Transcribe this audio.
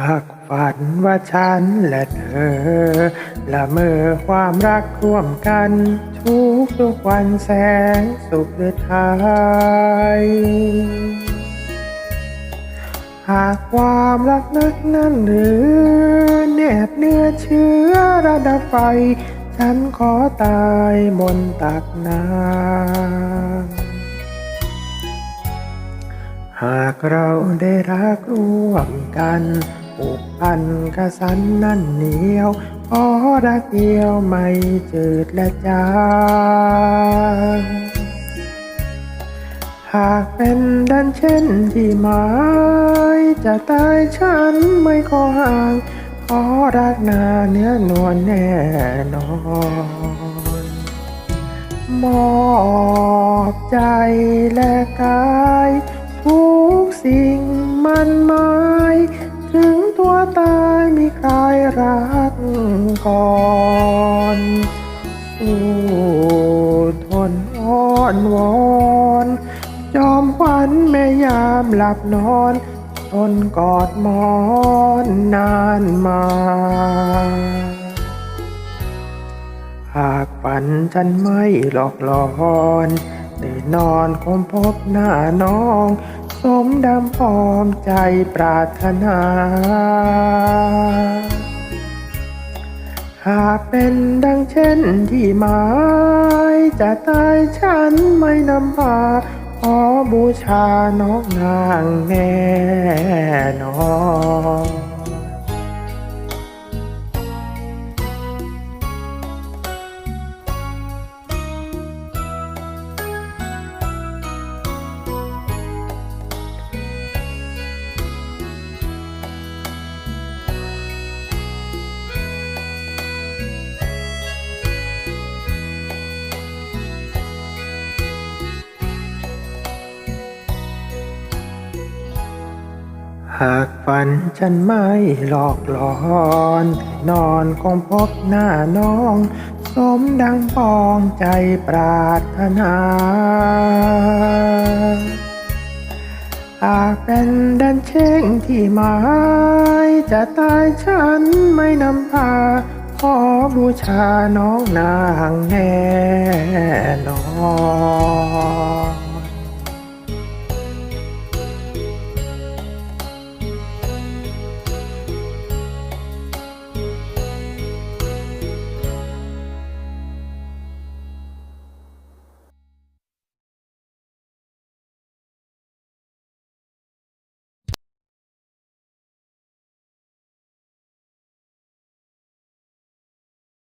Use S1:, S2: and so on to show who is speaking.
S1: หากฝันว่าฉันและเธอ ละเมอความรักร่วมกัน ทุกทุกวันแสงสุขหรือไทยหากความรักนักนั้นหรือแนบเนื้อเชื้อระดับไฟ ฉันขอตายบนตักน้ำหากเราได้รักร่วมกัน ผูกพันกระสันนั่นเหนียวขอรักเดียวไม่จืดและจางหากเป็นดันเช่นที่หมายจะตายฉันไม่ขอห่างขอรักนาเนื้อนวลแน่นอนมอบใจและกาย ทุกสิ่งมันหมาย ตายมีใครรักก่อนสู้ทนอ้อนวอนจอมขวัญแม่ยามหลับนอนทนกอดหมอนนานมา หากฝันฉันไม่หลอกหลอนได้นอนคมพบหน้าน้อง สมดำพร้อมใจปรารถนา หากเป็นดังเช่นที่หมาย จะตายฉันไม่นำพาขอบูชาน้องนางแน่นอน หากฝันฉันไม่หลอกหลอน นอนคงพบหน้าน้อง สมดังปองใจปรารถนาหากเป็นดันเช่งที่หมาย จะตายฉันไม่นำพา ขอบูชาน้องนางแน่นอน